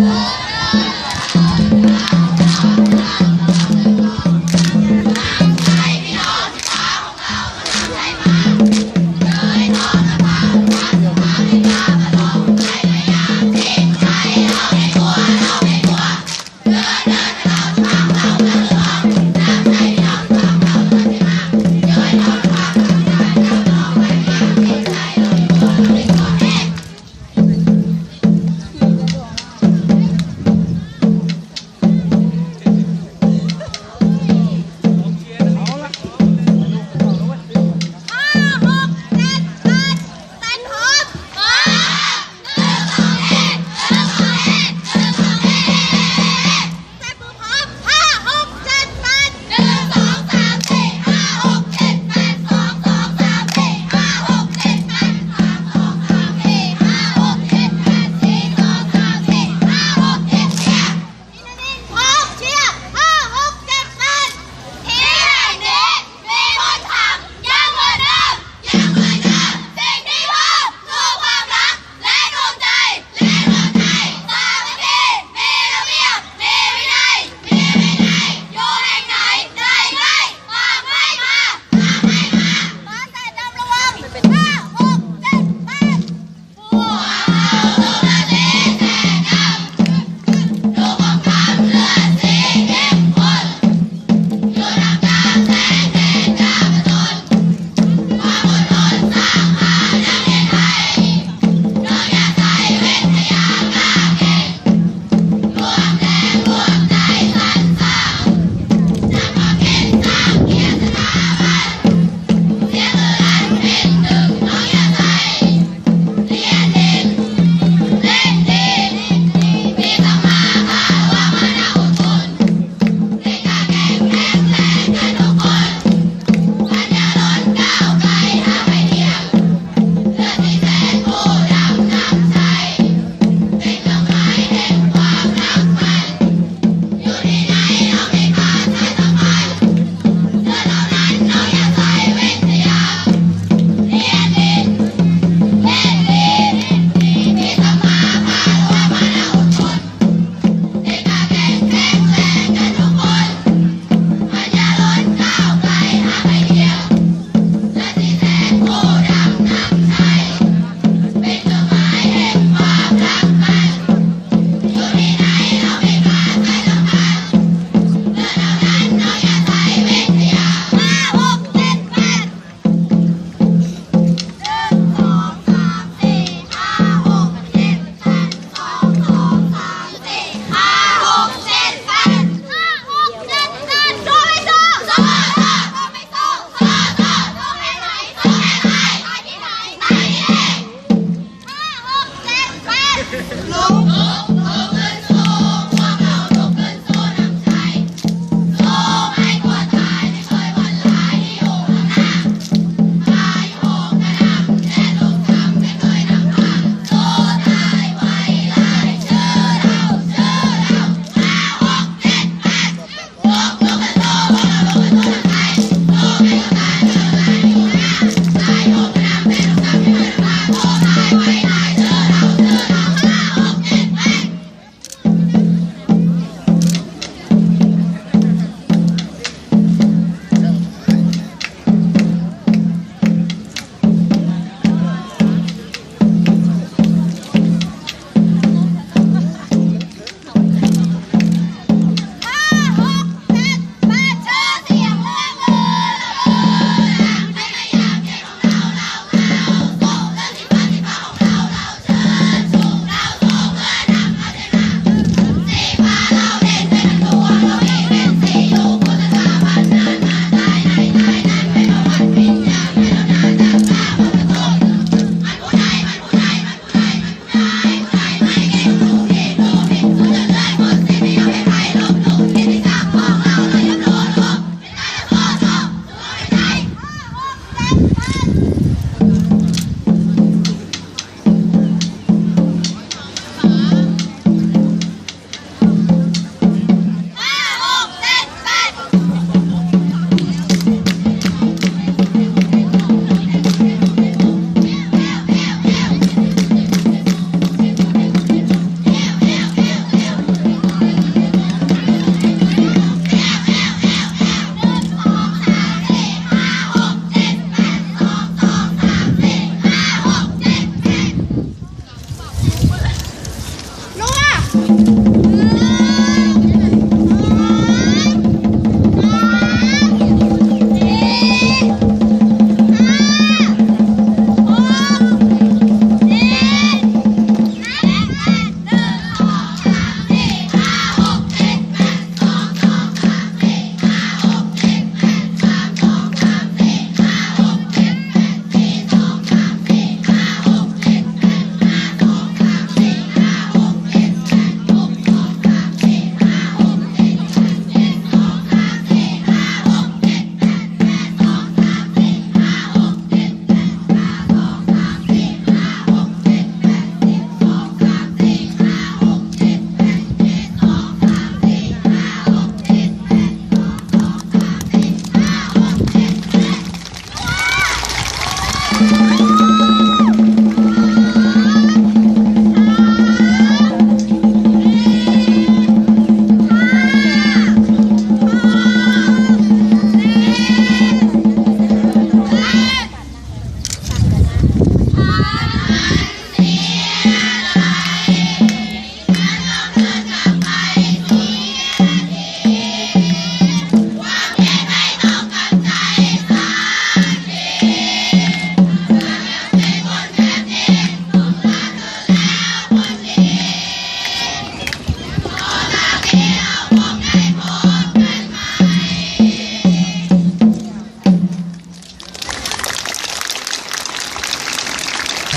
ห้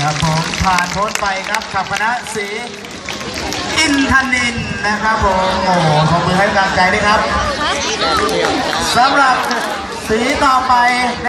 ครับผมผ่านพ้นไปครับกับคณะสีอินทนินนะครับผมโอ้โหขอบมือให้กำลังใจด้วยครับสำหรับสีต่อไป